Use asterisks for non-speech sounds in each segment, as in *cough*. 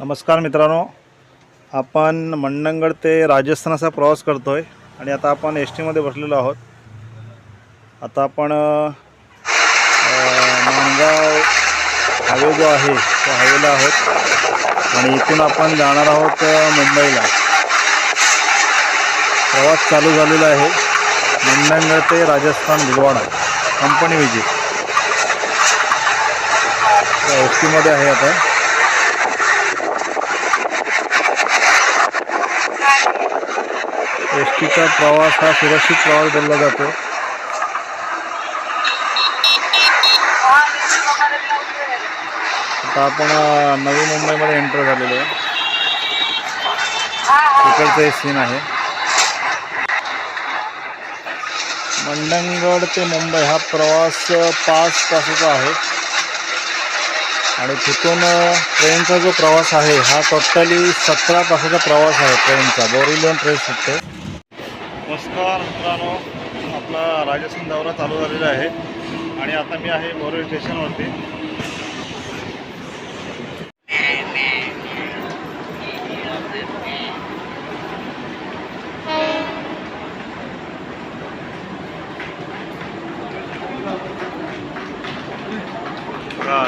नमस्कार मित्रांनो. आपण मंडणगड ते राजस्थानाचा प्रवास करतो आहे आणि आता आपण एस टीमध्ये बसलेलो आहोत. आता आपण अ, माणगाव हायवे जो आहे त्या हायवेला आहोत. आणि इथून आपण जाणार आहोत मुंबईला. प्रवास चालू झालेला आहे. मंडणगड ते Rajasthan Bhilwara company visit S टीमध्ये आहे आता. एस टीचा प्रवास हा सुरक्षित प्रवास बोलला जातो. आता आपण नवी मुंबईमध्ये एंटर झालेलो आहे. तिकडचं हे सीन आहे. मंडणगड ते मुंबई हा प्रवास पाच तासाचा आहे. आणि तिथून ट्रेनचा जो प्रवास आहे हा टोटली सतरा तासाचा प्रवास आहे ट्रेनचा. बोरीलियन ट्रेन सुटते. नमस्कार मित्रांनो. आपला राजस्थान दौरा चालू झालेला आहे. आणि आता मी आहे बोरी स्टेशनवरती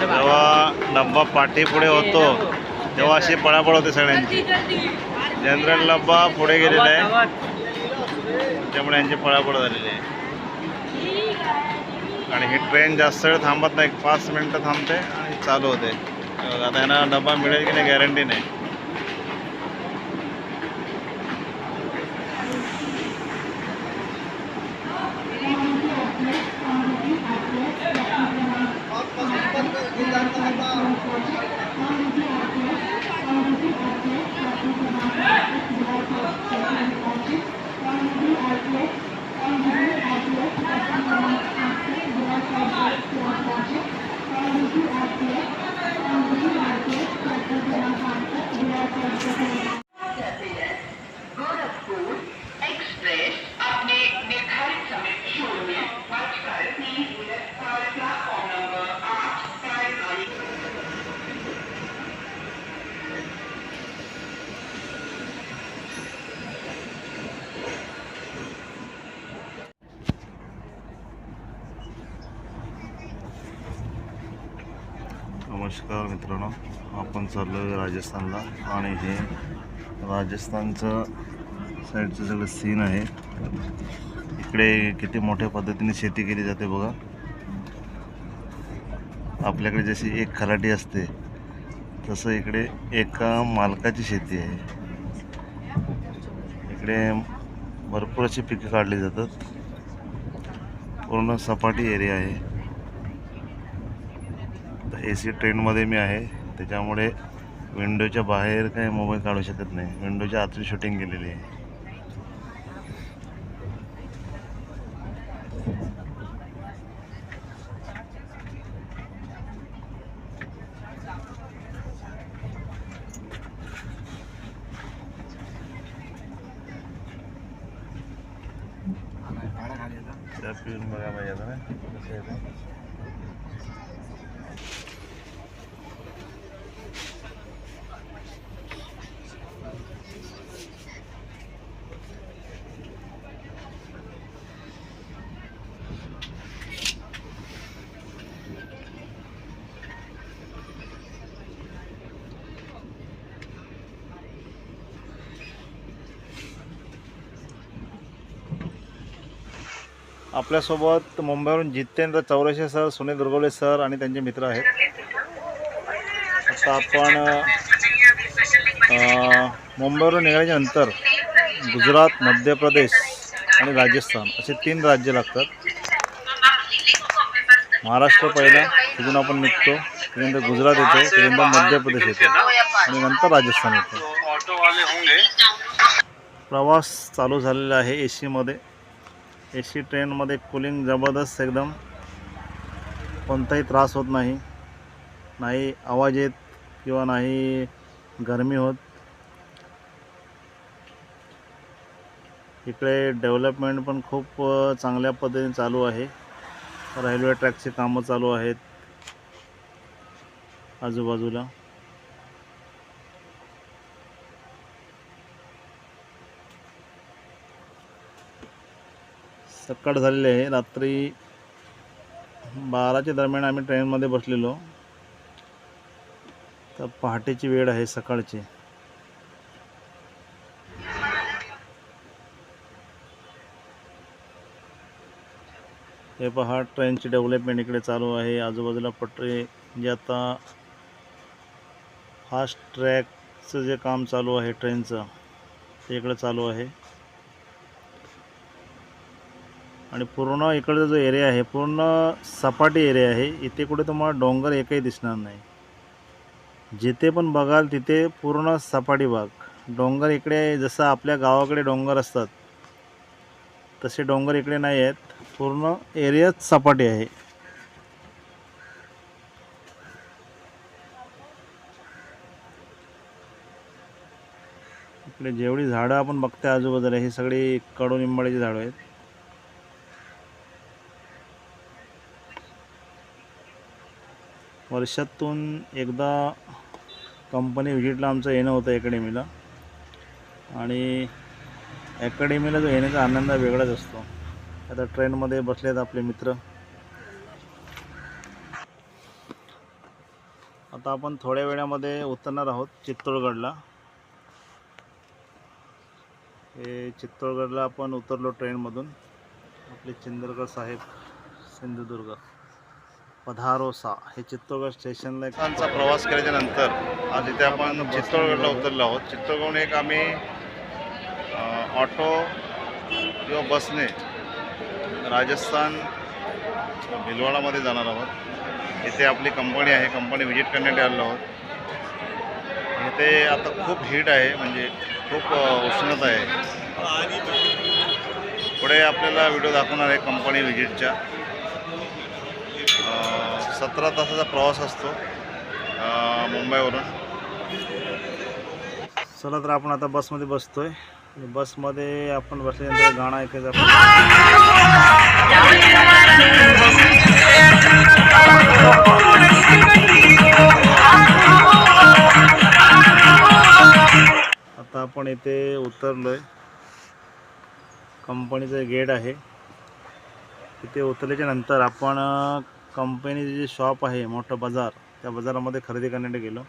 जेव्हा डब्बा पाठी पुढे होतो तेव्हा अशी पळापळ होते सगळ्यांची. जनरल डब्बा पुढे गेलेला आहे. त्यामुळे यांची पळापळ झालेली आहे. आणि ही ट्रेन जास्त वेळ थांबत नाही पाच मिनटं थांबते आणि चालू होते. आता यांना डबा मिळेल की नाही गॅरंटी नाही. and you have left the नमस्कार मित्रांनो आपण चाललो आहे राजस्थानला आणि हे राजस्थानचं साईडचं सगळं सीन आहे. इकडे किती मोठ्या पद्धतीने शेती केली जाते बघा. आपल्याकडे जशी एक खराटी असते तसं इकडे एका मालकाची शेती आहे. इकडे भरपूर अशी पिके काढली जातात. पूर्ण सपाटी एरिया आहे. ए सी ट्रेनमध्ये मी आहे. त्याच्यामुळे विंडोच्या बाहेर काही मोबाईल काढू शकत नाही. विंडोच्या आतली शूटिंग केलेली आहे. त्या बघा पाहिजे आता ना आपल्यासोबत मुंबईवरून जितेंद्र चौरशे सर सुनील दुर्गवले सर आणि त्यांचे मित्र आहेत. आता आपण मुंबईवरून निघाल्याच्या नंतर गुजरात मध्य प्रदेश आणि राजस्थान असे तीन राज्य लागतात. महाराष्ट्र पहिला तिथून आपण निघतो. त्याच्यानंतर गुजरात येतो त्याच्यानंतर मध्य प्रदेश येतो आणि नंतर राजस्थान येतो. प्रवास चालू झालेला आहे ए सीमध्ये ए सी ट्रेनमध्ये कूलिंग जबरदस्त एकदम. कोणताही त्रास होत नाही. नाही आवाज येत किंवा नाही गरमी होत. इकडे डेव्हलपमेंट पण खूप चांगल्या पद्धतीने चालू आहे. रेल्वे ट्रॅकची कामं चालू आहेत. आजूबाजूला. सकाळ झालेली आहे. रात्री बाराच्या दरम्यान आम्ही ट्रेनमध्ये बसलेलो. तर पहाटेची वेळ आहे सकाळची. हे पहा ट्रेनची डेव्हलपमेंट इकडे चालू आहे. आजूबाजूला पटरी जे आता फास्ट ट्रॅकचं जे काम चालू आहे ट्रेनचं ते इकडे चालू आहे. आणि पूर्ण इकडचा जो एरिया आहे पूर्ण सपाटी एरिया आहे इथे कुठे तुम्हाला डोंगर एकही दिसणार नाही. जिथे पण बघाल तिथे पूर्ण सपाटी भाग डोंगर इकडे जसं आपल्या गावाकडे डोंगर असतात तसे डोंगर इकडे नाही आहेत. पूर्ण एरियाच सपाटी आहे. इकडे जेवढी झाडं आपण बघतोय आजूबाजूला ही सगळी कडुनिंबाळीची झाडं आहेत. वर्षातून एकदा कंपनी व्हिजिटला आमचं येणं होतं अकॅडमीला. आणि अकॅडमीला जो येण्याचा आनंद वेगळाच असतो. आता ट्रेनमध्ये बसलेत आपले मित्र. आता आपण थोड्या वेळामध्ये उतरणार आहोत चित्तोडगडला. हे चित्तोडगडला आपण उतरलो ट्रेनमधून. आपले चंद्रगड साहेब सिंधुदुर्ग. पधारोसा हे चित्तोडगड स्टेशनला एक तासांचा प्रवास केल्याच्यानंतर आज इथे आपण चित्तोडगडला उतरलो आहोत. चित्तोडगडहून एक आम्ही ऑटो किंवा बसने राजस्थान भिलवाडामध्ये जाणार आहोत. इथे आपली कंपनी आहे. कंपनी व्हिजिट करण्यासाठी आलेलो आहोत. इथे आता खूप हीट आहे. म्हणजे खूप उष्णता आहे. पुढे आपल्याला व्हिडिओ दाखवणार आहे कंपनी व्हिजिटच्या सतरा तासाचा प्रवास असतो मुंबईवरून. चला तर आपण आता बसमध्ये बसतोय. आहे बसमध्ये आपण बसल्यानंतर गाणं ऐकायचं आपण. आता आपण इथे उतरलोय. कंपनीचं गेट आहे. तिथे उतरल्याच्या नंतर आपण कंपनीचे जे शॉप आहे मोठं बाजार त्या बाजारामध्ये खरेदी करण्यासाठी गेलो.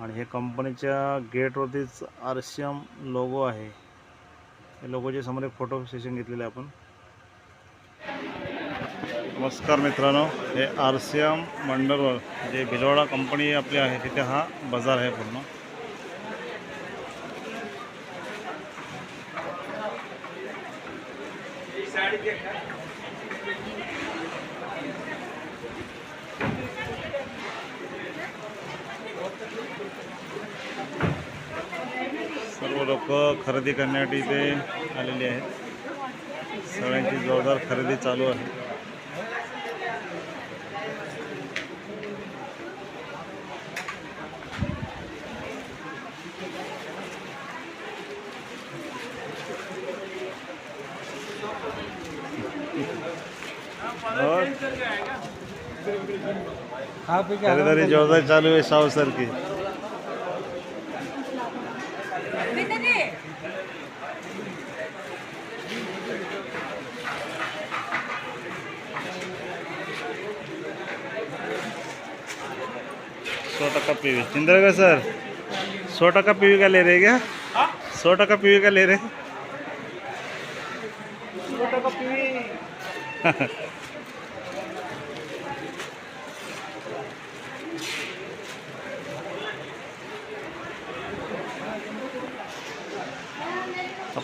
आणि हे कंपनीच्या गेटवरतीच आर सी एम लोगो आहे. या लोगोच्या समोर एक फोटो सेशन घेतलेलं आहे आपण. नमस्कार मित्रांनो हे आर सी एम मंडळवर जे भिलवाडा कंपनी आपली आहे तिथे हा बाजार आहे पूर्ण सर्व लोक खरेदी करण्यासाठी इथे आलेली आहेत. सगळ्यांची जोरदार खरेदी चालू आहे. और खरेदारी जोरदार चालू आहे सावसारखी सौ टका पीवी। चिंदरगर सर सौ टका पीवी का ले रहे क्या? सौ टका पीवी का ले रहे हा? *laughs*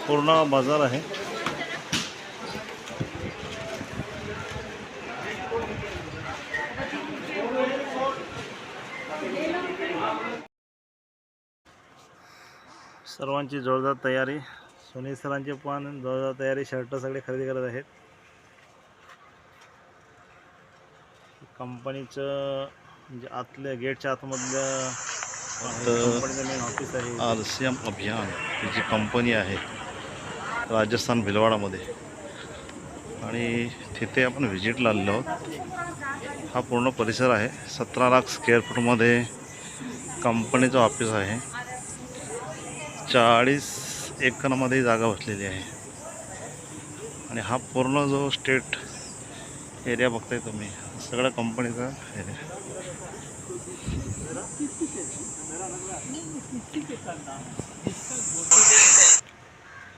पूर्ण बाजार आहे. सर्वांची जोरदार तयारी. सुनील सरांची पण जोरदार तयारी. शर्ट सगळे खरेदी करत आहेत. कंपनीचं म्हणजे आतल्या गेटच्या आतमधलं कंपनीचं मेन ऑफिस आहे. आर सी एम अभियान ही जी कंपनी आहे राजस्थान भिलवाडामध्ये. आणि तिथे आपण व्हिजिटला आलेलो आहोत. हा पूर्ण परिसर आहे. सतरा लाख स्क्वेअर फूटमध्ये कंपनीचं ऑफिस आहे. चाळीस एकरमध्ये जागा बसलेली आहे. आणि हा पूर्ण जो स्टेट एरिया बघताय तुम्ही सगळ्या कंपनीचा एरिया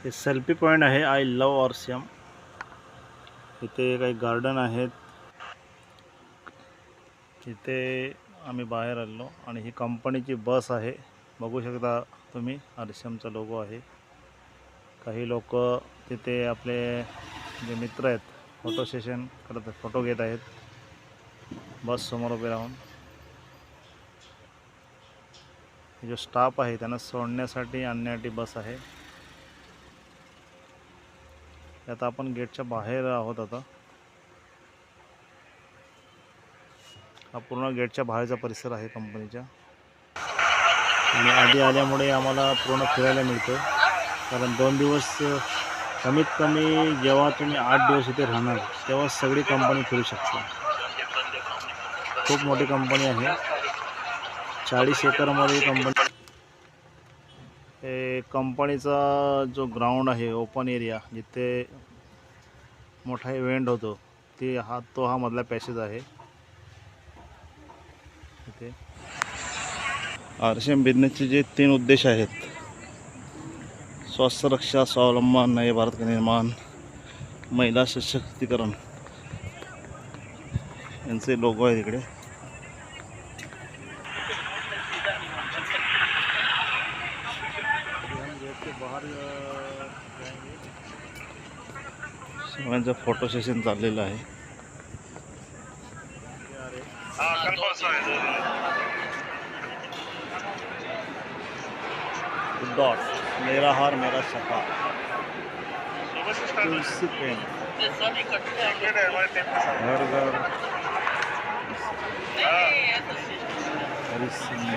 हे सेल्फी पॉईंट आहे. आय लव आरसीएम इथे काही गार्डन आहेत. इथे आम्ही बाहेर आलो आणि ही कंपनीची बस आहे. बघू शकता तुम्ही आर लोगो आहे. काही लोक तिथे आपले जे मित्र आहेत फोटो सेशन करत आहेत फोटो घेत आहेत. बस समोर उभे राहून. जो स्टाफ आहे त्यांना सोडण्यासाठी आणण्यासाठी बस आहे. आता आपण गेटच्या बाहेर आहोत आता. हा पूर्ण गेटच्या बाहेरचा परिसर आहे कंपनीच्या आणि आधी आल्यामुळे आम्हाला पूर्ण फिरायला मिळतं कारण दोन दिवस कमीत कमी जेव्हा तुम्ही आठ दिवस इथे राहणार तेव्हा सगळी कंपनी फिरू शकता. खूप मोठी कंपनी आहे. चाळीस एकरमध्ये कंपनी कंपनीचा जो ग्राउंड आहे ओपन एरिया जिथे मोठा इव्हेंट होतो ते हा तो हा मधला पॅसेज आहे. इथे. आर बिझनेसचे जे तीन उद्देश आहेत स्वास्थ्य रक्षा स्वावलंबन नये भारत निर्माण महिला सशक्तीकरण यांचे लोगो आहे तिकडे. सगळ्यांचं फोटो सेशन चाललेलं आहे. डॉट मेरा हार मेरा सफा तुलसी पेन घर घर. हरी सिंधी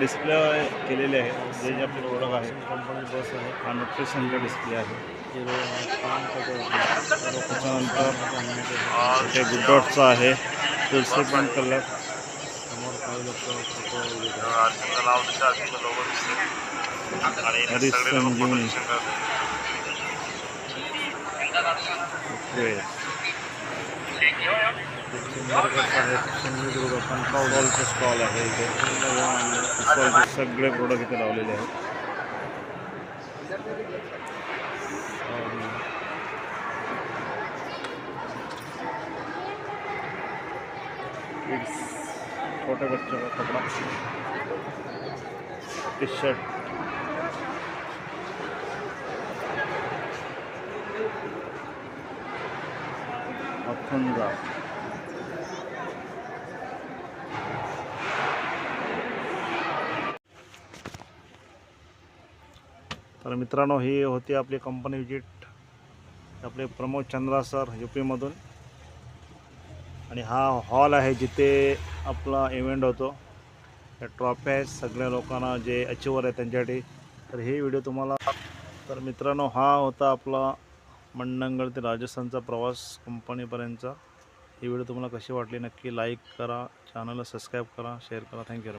डिस्प्ले केलेले आहेत जे जे आपले प्रोडक्ट आहेत कंपनी बस आहे हा न्यूट्रिशनचा डिस्प्ले आहे हिरो पान पत्र त्याच्यानंतर इथे गुडडॉटचा आहे तुलसी पण कलर समोर काही लोक संजीवनी ओके सिंधुदुर्ग स्टॉल आहे इथे स्टॉलचे सगळे प्रोडक्ट इथे लावलेले आहेत. छोटे बच्चों का कपड़ा. टी शर्ट अखंदा तर मित्रांनो ही होती आपली कंपनी विजिट आपले प्रमोद चंद्रा सर यू पीमधून आणि हा हॉल आहे जिथे आपला इव्हेंट होतो. त्या ट्रॉफी आहेत सगळ्या लोकांना जे अचिवर आहे त्यांच्यासाठी. तर हे व्हिडिओ तुम्हाला तर मित्रांनो हा होता आपला मंडणगड ते राजस्थानचा प्रवास कंपनीपर्यंतचा ही व्हिडिओ तुम्हाला कशी वाटली नक्की लाईक करा. चॅनलला सबस्क्राईब करा शेअर करा. थँक्यू